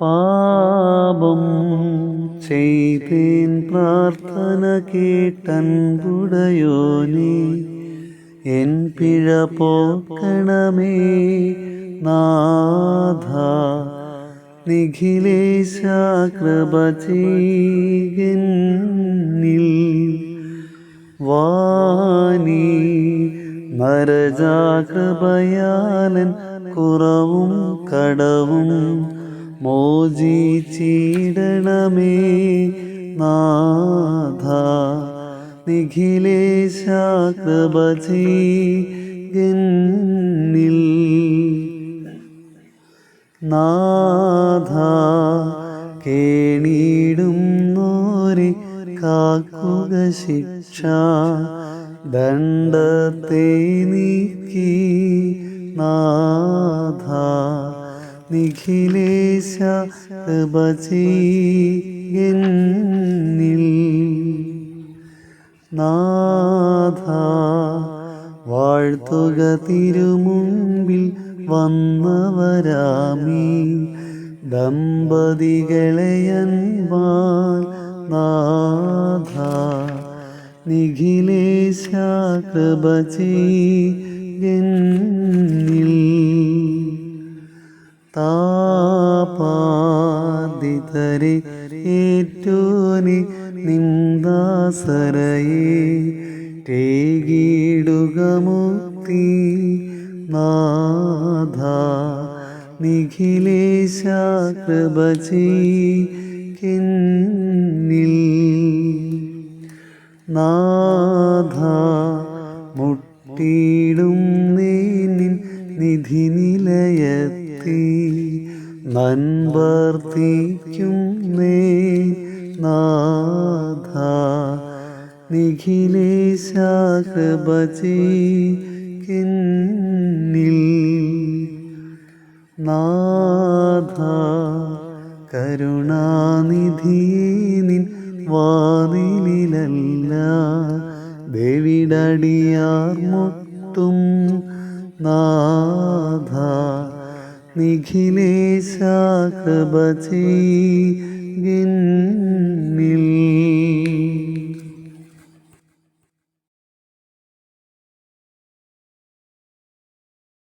പാപം ചെയ്തേൻ പ്രാർത്ഥന കേട്ടൻ കുടയോനി എൻ പിഴ പോക്കണമേ നാഥ നിഖിലേശ കൃപ വാനി വാണി നരജാകൃപയാലൻ കുറവും കടവും മോചിച്ചിടണമേ നാഥ. നിഖിലേശ കൃപ ചെയ്യന്നിൽ നാഥ. കേണീടും നോരെ കാക്കുക ശിക്ഷ. ദണ്ഡത്തെ നീക്കി നാഥ നിഖിലേശ ചെയ്യന്നിൽ നാഥ വാഴ്ത്തുക തിരുമുമ്പിൽ വന്നവരാമീ. ദമ്പതികളെയൻപാൽ നാഥ നിഖിലേശ കൃപ ചെയ്യന്നിൽ താപാദിതരെ ഏറ്റോനെ നിന്ദാസരയെ തേകിടുക മുക്തി നാഥ. നിഖിലേശ കൃപ ചെയ്യന്നിൽ നാഥ മുട്ടിടും നീനിൻ നിധി നിലയത്തി നൻവർത്തിക്കും നേ നാഥ നിഖിലേശ കൃപ ചെയ്യന്നിൽ നാഥ കരുണാനിധിയെ നിൻ വാതിലിലല്ല ദേവിടടിയാർ മുത്തും നാഥ. നിഖിലേശ കൃപ ചെയ്യന്നിൽ